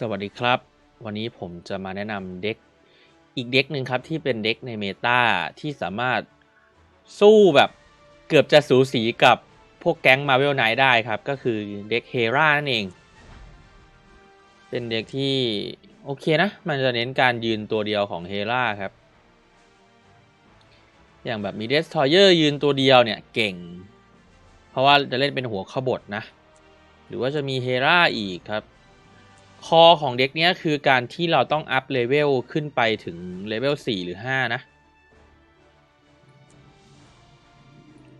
สวัสดีครับ วันนี้ผมจะมาแนะนำเด็กอีกเด็กหนึ่งครับที่เป็นเด็กในเมตาที่สามารถสู้แบบเกือบจะสูสีกับพวกแก๊งมาเวลไนท์ได้ครับ ก็คือเด็กเฮรานั่นเอง เป็นเด็กที่ โอเคนะ มันจะเน้นการยืนตัวเดียวของเฮราครับ อย่างแบบมีเดสทอยเยอร์ยืนตัวเดียวเนี่ยเก่ง เพราะว่าจะเล่นเป็นหัวขบถนะ หรือว่าจะมีเฮราอีกครับ คอของเด็กเนี้ยคือการที่เราต้องอัพเลเวลขึ้นไปถึงเลเวล4หรือ 5 นะ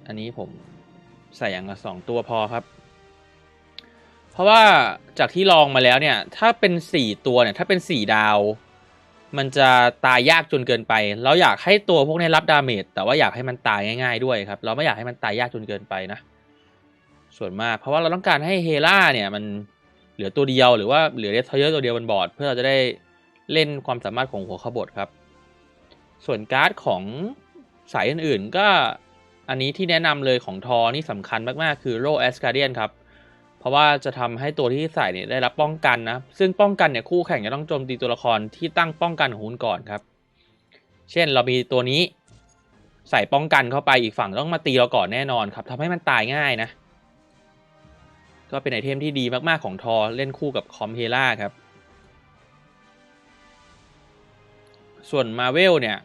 อันนี้ผมใส่อย่างละสองตัวพอครับ เพราะว่าจากที่ลองมาแล้วเนี่ย ถ้าเป็น 4 ตัวเนี่ย ถ้าเป็น 4 ดาว มันจะตายยากจนเกินไป เราอยากให้ตัวพวกนี้รับดาเมจแต่ว่าอยากให้มันตายง่ายๆด้วยครับ เราไม่อยากให้มันตายยากจนเกินไปนะ ส่วนมาก เพราะว่าเราต้องการให้เฮล่าเนี่ยมัน เหลือตัวเดียวหรือว่าเหลือเดสทอยเยอร์ตัวเดียวบนบอร์ด เพื่อเราจะได้เล่นความสามารถของหัวขบถครับ ส่วนการ์ดของสายอื่นๆ ก็อันนี้ที่แนะนำเลยของทอนี่สำคัญมากๆ คือโรแอสการเดียนครับ เพราะว่าจะทำให้ตัวที่ใส่เนี่ยได้รับป้องกันนะ ซึ่งป้องกันเนี่ยคู่แข่งจะต้องโจมตีตัวละครที่ตั้งป้องกันของคุณก่อนครับ เช่นเรามีตัวนี้ใส่ป้องกันเข้าไปอีกฝั่งต้องมาตีเราก่อนแน่นอนครับทำให้มันตายง่ายนะ ก็เป็นไอเทมที่ดีมากๆของทอเล่นคู่กับคอมเฮล่าครับ ส่วนมาเวลเนี่ย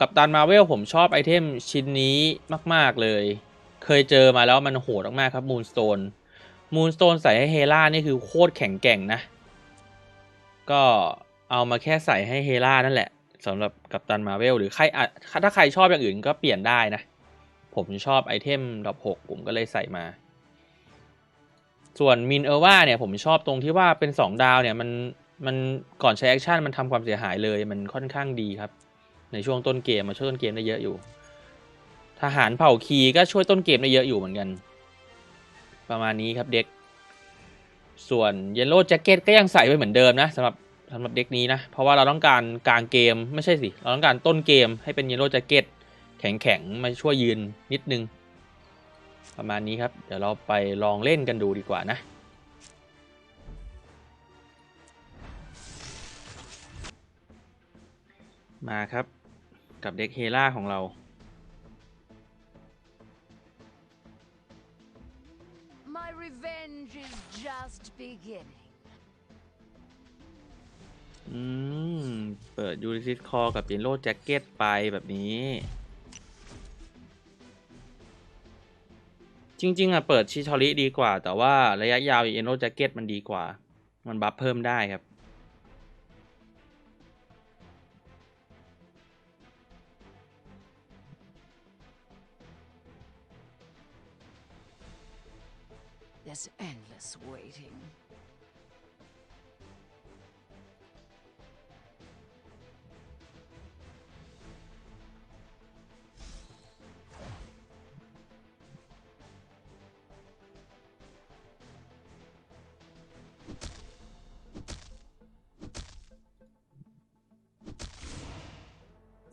กับตันมาเวลผมชอบไอเทมชิ้นนี้มาก ๆ เลย เคยเจอมาแล้วมันโหดมากๆครับมูนสโตนมูนสโตนใส่ให้เฮล่านี่คือโคตรแข็งแกร่งนะ ก็เอามาแค่ใส่ให้เฮล่านั่นแหละสำหรับกัปตันมาเวลหรือใครถ้าใครชอบอย่างอื่นก็เปลี่ยนได้นะ ผมชอบไอเทมดอกหกผมก็เลยใส่มา ส่วนมินเออว่าเนี่ยผมชอบตรงที่ว่าเป็น 2 ดาวเนี่ยมันมันก่อนใช้แอคชั่นมันทำความเสียหายเลยมันค่อนข้างดีครับ ในช่วงต้นเกมมาช่วยต้นเกมได้เยอะอยู่ ทหารเผ่าคีก็ช่วยต้นเกมได้เยอะอยู่เหมือนกัน ประมาณนี้ครับเด็ก ส่วนเยลโล่แจ็คเก็ตก็ยังใส่ไว้เหมือนเดิมนะสำหรับสำหรับเด็กนี้นะ เพราะว่าเราต้องการกลางเกมไม่ใช่สิ เราต้องการต้นเกมให้เป็นเยลโล่แจ็คเก็ตแข็งๆมาช่วยยืนนิดนึง ประมาณนี้ครับ เดี๋ยวเราไปลองเล่นกันดูดีกว่านะมาครับกับเด็กเฮล่าของเรา My revenge is just beginning. อืม เปิดยูริซิสคอกับเยลโล่แจ็คเก็ตไปแบบนี้ จริง ๆอะเปิดชิชอริดีกว่า แต่ว่าระยะยาวเยลโนแจ็คเก็ตมันดีกว่า มันบัฟเพิ่มได้ครับ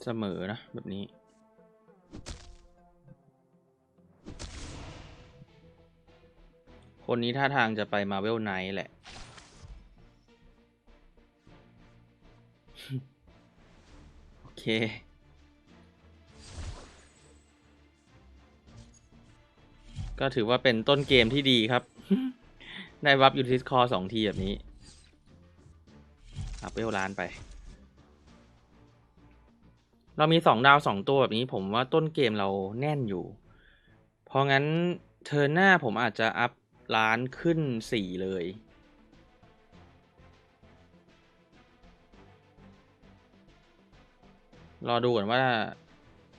เสมอนะ แบบนี้ คนนี้ท่าทางจะไปมาเวลไนท์แหละ โอเคก็ถือว่าเป็นต้นเกมที่ดีครับ ได้วับยูทิสคอสองทีแบบนี้อัพเวลล้านไป เรามีสองดาวสองตัวแบบนี้ผมว่าต้นเกมเราแน่นอยู่ เพราะงั้นเทอร์นหน้าผมอาจจะอัพล้านขึ้นสี่เลย รอดูก่อนว่า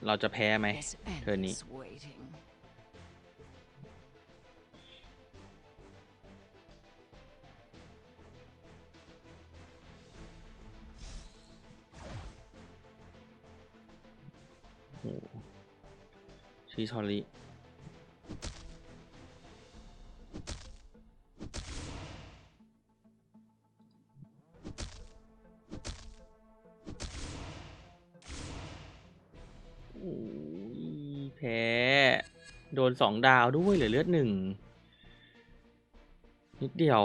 เราจะแพ้ไหมเทอร์นี้ ชิชอริโอ้ยแพ้ โดนสองดาวด้วยเหลือเลือดหนึ่งนิดเดียว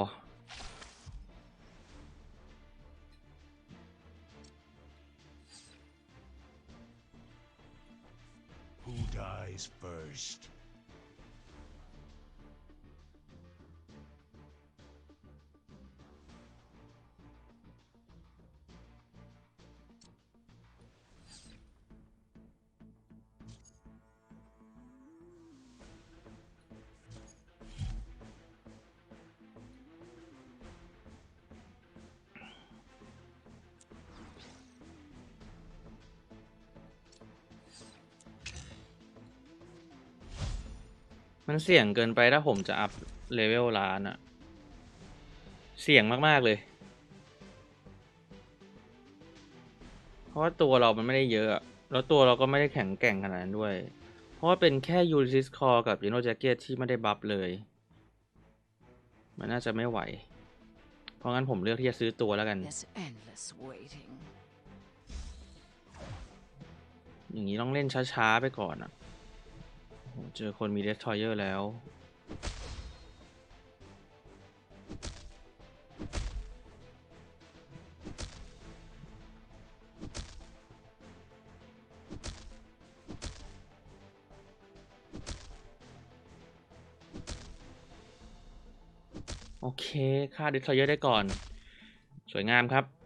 มันเสี่ยงเกินไปถ้าผมจะอัพเลเวลร้านอะเสี่ยงมาก ๆ เลย เพราะว่าตัวเรามันไม่ได้เยอะอะ แล้วตัวเราก็ไม่ได้แข็งแกร่งขนาดนั้นด้วย เพราะว่าเป็นแค่ยูริซิสคอกับย e โนแจ็คเก็ตที่ไม่ได้บัฟเลย มันน่าจะไม่ไหว เพราะงั้นผมเลือกที่จะซื้อตัวแล้วกัน This endless waiting. อย่างนี้ต้องเล่นช้า ๆ ไปก่อนอะโอ้โห เจอคนมีเดสทอยเยอร์แล้ว โอเค ค่าเดสทอยเยอร์ได้ก่อน สวยงามครับ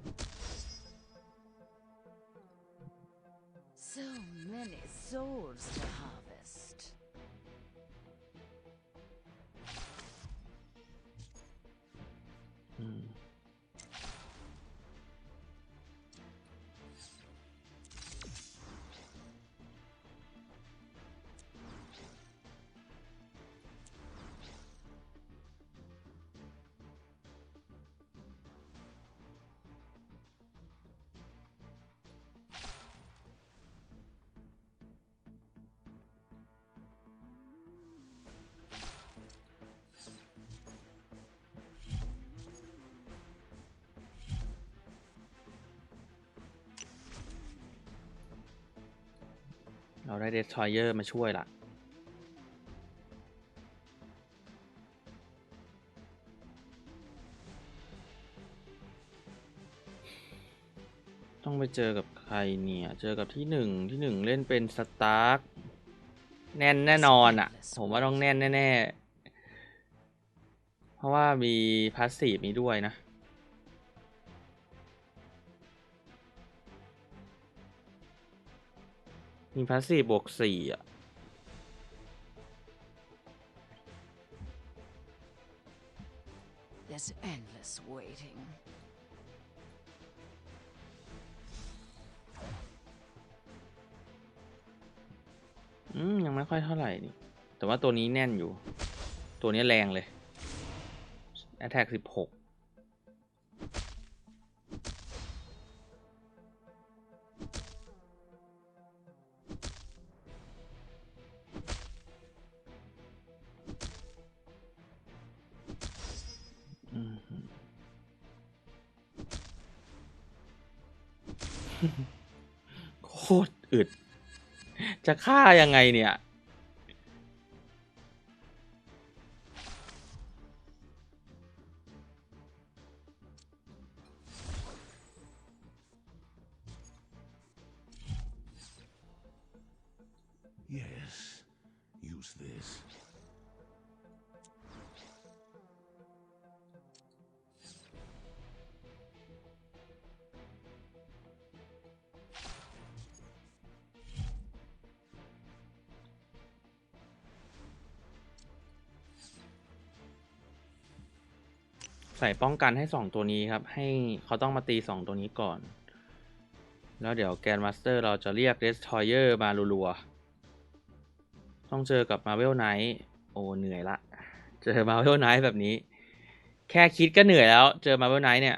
เราได้เดสทอยเยอร์มาช่วยละต้องไปเจอกับใครเนี่ย เจอกับที่หนึ่งที่หนึ่งเล่นเป็นสตาร์กแน่นแน่นอนอะ่ะ ผมว่าต้องแน่นแน่ ๆ เพราะว่ามีพาสซีฟนี้ด้วยนะ มีพาสซีฟบวกสี่อะ This endless waiting. อืม ยังไม่ค่อยเท่าไหร่นี่ แต่ว่าตัวนี้แน่นอยู่ ตัวนี้แรงเลย Attack สิบหก จะฆ่ายังไงเนี่ย Yes. Use this. ใส่ป้องกันให้สองตัวนี้ครับ ให้เขาต้องมาตีสองตัวนี้ก่อน แล้วเดี๋ยวแกนมาสเตอร์เราจะเรียกเดสทอยเออร์มารัวๆต้องเจอกับมาเวลไนท์โอ้เหนื่อยละ เจอมาเวลไนท์แบบนี้ แค่คิดก็เหนื่อยแล้ว เจอมาเวลไนท์เนี่ย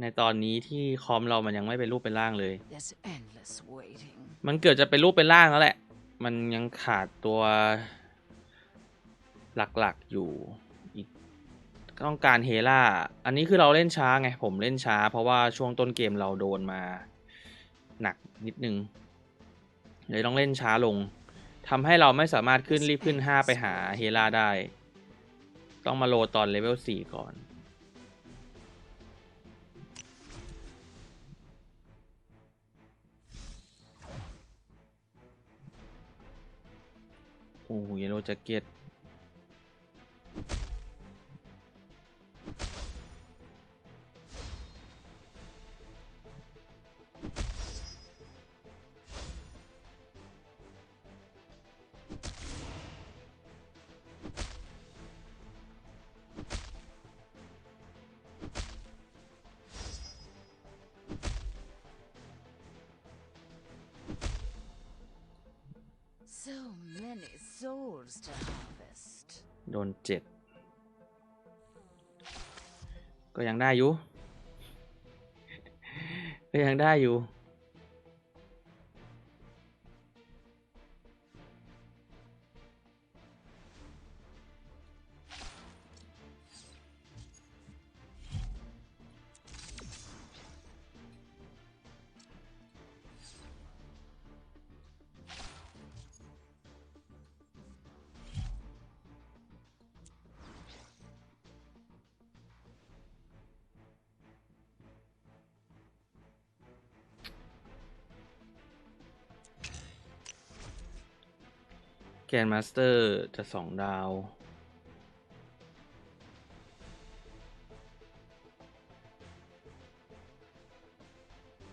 ในตอนนี้ที่คอมเรามันยังไม่เป็นรูปเป็นร่างเลย This endless waiting. มันเกือบจะเป็นรูปเป็นร่างแล้วแหละ มันยังขาดตัวหลักๆอยู่อีก ต้องการเฮล่า อันนี้คือเราเล่นช้าไง ผมเล่นช้า เพราะว่าช่วงต้นเกมเราโดนมา หนักนิดนึง เลยต้องเล่นช้าลงทำให้เราไม่สามารถขึ้นรีบขึ้น 5 ไปหาเฮล่าได้ ต้องมาโลตอนเลเวล 4 ก่อน โอ้โหเยโลแจ็คเก็ต So many souls to harvest. โดนเจ็ด ก็ยังได้อยู่ ก็ยังได้อยู่ แกนมาสเตอร์จะสองดาว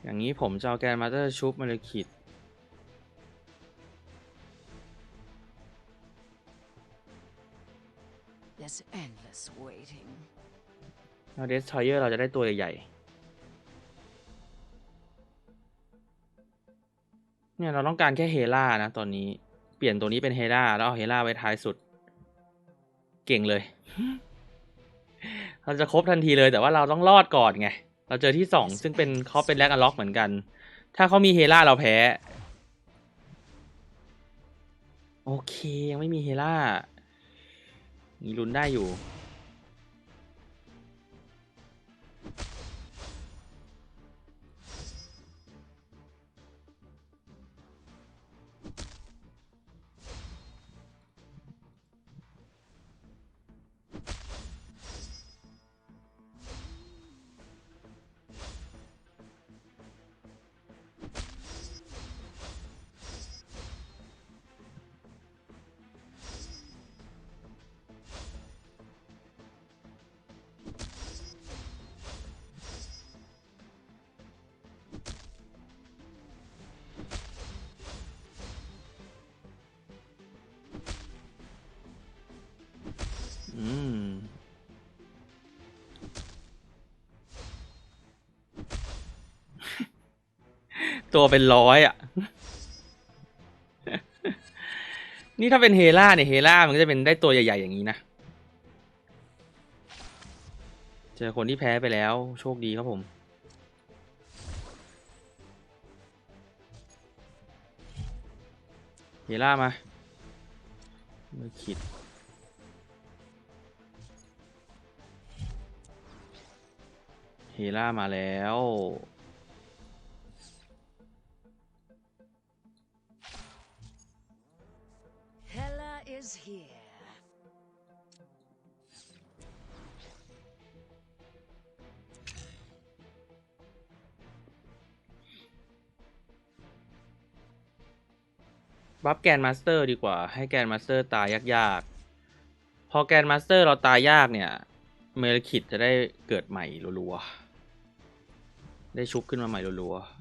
อย่างนี้ผมจะเอาแกนมาสเตอร์ชุบมาเลยขีด There's endless waiting. แล้วเดสทอยเยอร์เราจะได้ตัวใหญ่ๆ เนี่ยเราต้องการแค่เฮล่านะตอนนี้ เปลี่ยนตัวนี้เป็นเฮล่าแล้วเอาเฮล่าไว้ท้ายสุด เก่งเลย เราจะครบทันทีเลยแต่ว่าเราต้องรอดก่อนไง เราเจอที่สองซึ่งเป็นเขาเป็นแลกอล็อกเหมือนกัน ถ้าเขามีเฮล่าเราแพ้ โอเค ยังไม่มีเฮล่ามีลุ้นได้อยู่ ตัวเป็นร้อยอะ นี่ถ้าเป็นเฮล่าเนี่ยเฮล่ามันก็จะเป็นได้ตัวใหญ่ๆอย่างนี้นะ เจอคนที่แพ้ไปแล้วโชคดีครับผม เฮล่ามาไม่คิดเฮล่ามาแล้ว is here. บัฟแกนมาสเตอร์ดีกว่า ให้แกนมาสเตอร์ตายยากๆ พอแกนมาสเตอร์เราตายยากเนี่ย เมลคิดจะได้เกิดใหม่รัวๆ ได้ชุบขึ้นมาใหม่รัวๆ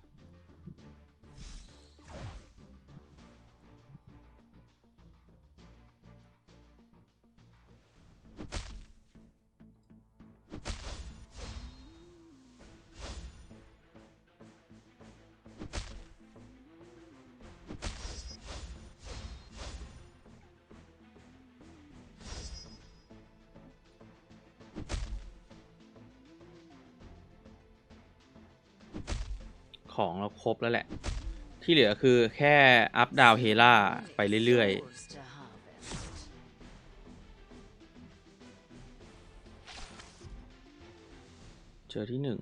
ของเราครบแล้วแหละ ที่เหลือคือแค่อัพดาวเฮล่าไปเรื่อยๆ เจอที่หนึ่ง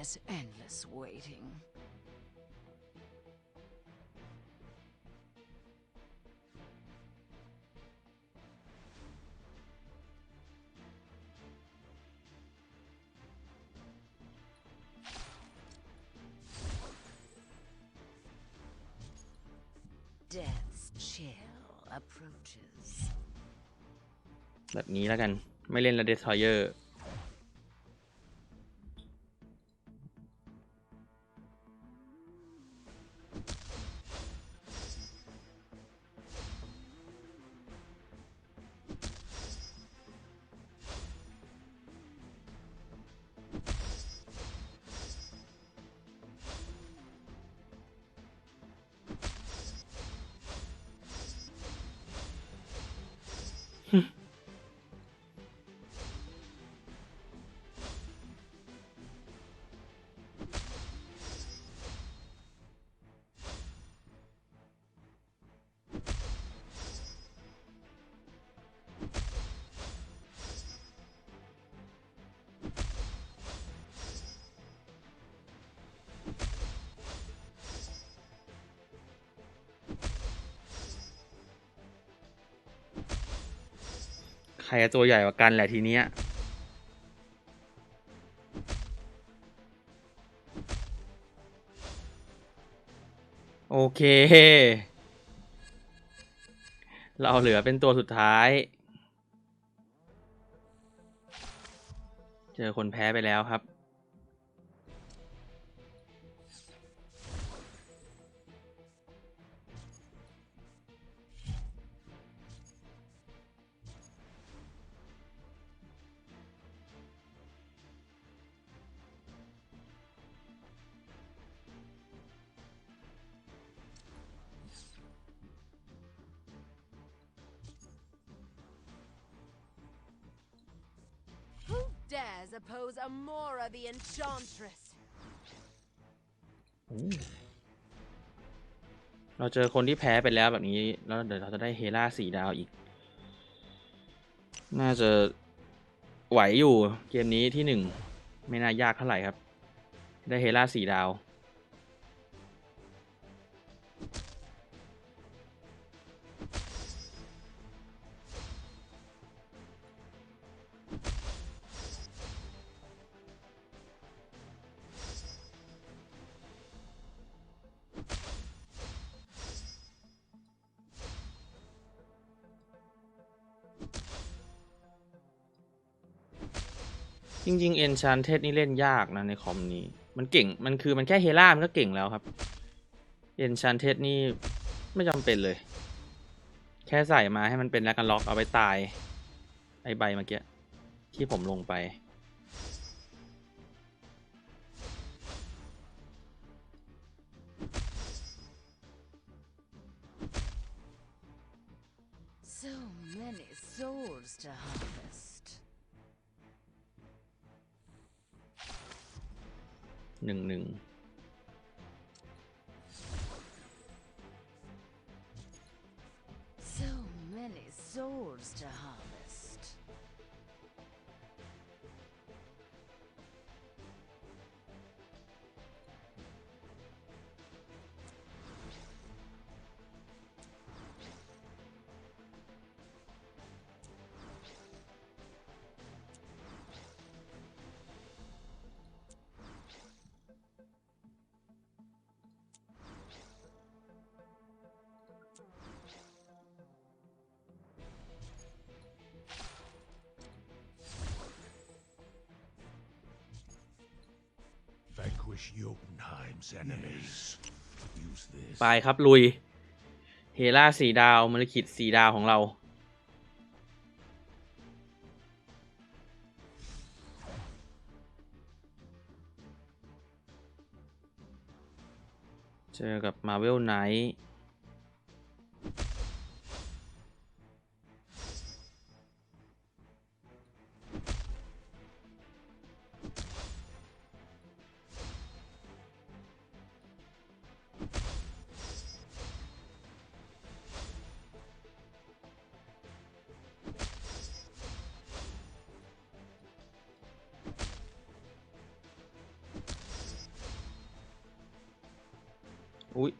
This endless waiting. Death's chill approaches. แบบนี้แล้วกัน ไม่เล่นแล้วเดสทอยเยอร์ ใรจะตัวใหญ่กว่ากันแหละทีเนี้ยโอเค เราเหลือเป็นตัวสุดท้าย เจอคนแพ้ไปแล้วครับ suppose Amora the Enchantress? เราเจอคนที่แพ้ไปแล้วแบบนี้ แล้วเดี๋ยวเราจะได้เฮล่าสี่ดาวอีก น่าจะไหวอยู่เกมนี้ที่หนึ่งไม่น่ายากเท่าไหร่ครับ ได้เฮล่าสี่ดาว จริงๆ Enchanted นี่เล่นยากนะในคอมนี้ มันเก่ง มันคือมันแค่เฮล่ามันก็เก่งแล้วครับ Enchanted นี่ไม่จำเป็นเลย แค่ใส่มาให้มันเป็นแลกกันล็อกเอาไปตาย ไอใบเมื่อกี้ที่ผมลงไป So many souls to harvest. หนึ่งหนึ่ง ไปครับลุย เฮล่าสี่ดาวมลคิดสี่ดาวของเรา เจอกับมาเวลไนท์ อุ้ย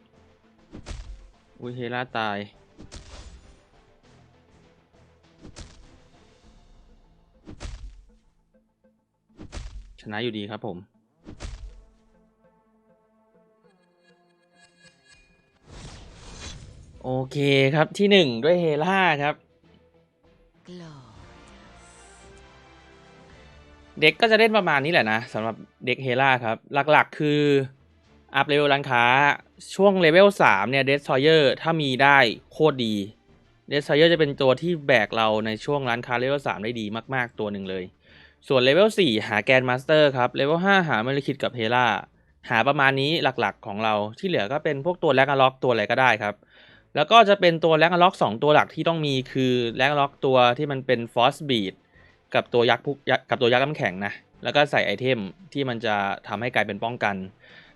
อุ้ยเฮล่าตาย ชนะอยู่ดีครับผมโอเคครับที่หนึ่งด้วยเฮล่าครับ เด็กก็จะเล่นประมาณนี้แหละนะสำหรับเด็กเฮล่าครับ หลักๆคือ อัพเลเวลร้านค้า ช่วงเลเวล3เนี่ยเดสทอยเออร์ถ้ามีได้โคตรดีเดสทอยเออร์จะเป็นตัวที่แบกเราในช่วงร้านค้าเลเวล3ได้ดีมาก ๆ ตัวหนึ่งเลย ส่วนเลเวล4หาแกนมาสเตอร์ครับเลเวล5หาเมลิคิดกับเฮล่าหาประมาณนี้หลักๆของเราที่เหลือก็เป็นพวกตัวแลกอะล็อกตัวอะไรก็ได้ครับ แล้วก็จะเป็นตัวแลกอะล็อก2ตัวหลักที่ต้องมีคือแลกอะล็อกตัวที่มันเป็นฟอสบีดกับตัวยักษ์กับตัวยักษ์น้ำแข็งนะแล้วก็ใส่ไอเทมที่มันจะทำให้กลายเป็นป้องกัน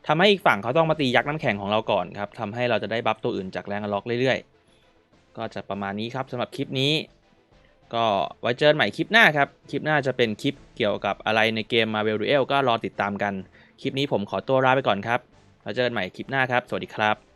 ทำให้อีกฝั่งเขาต้องมาตียักษ์น้ำแข็งของเราก่อนครับทำให้เราจะได้บัฟตัวอื่นจากแรงล็อกเรื่อยๆ ก็จะประมาณนี้ครับสำหรับคลิปนี้ ก็ไว้เจอกันใหม่คลิปหน้าครับ คลิปหน้าจะเป็นคลิปเกี่ยวกับอะไรในเกม Marvel Duel ก็รอติดตามกัน คลิปนี้ผมขอตัวลาไปก่อนครับ แล้วเจอกันใหม่คลิปหน้าครับ สวัสดีครับ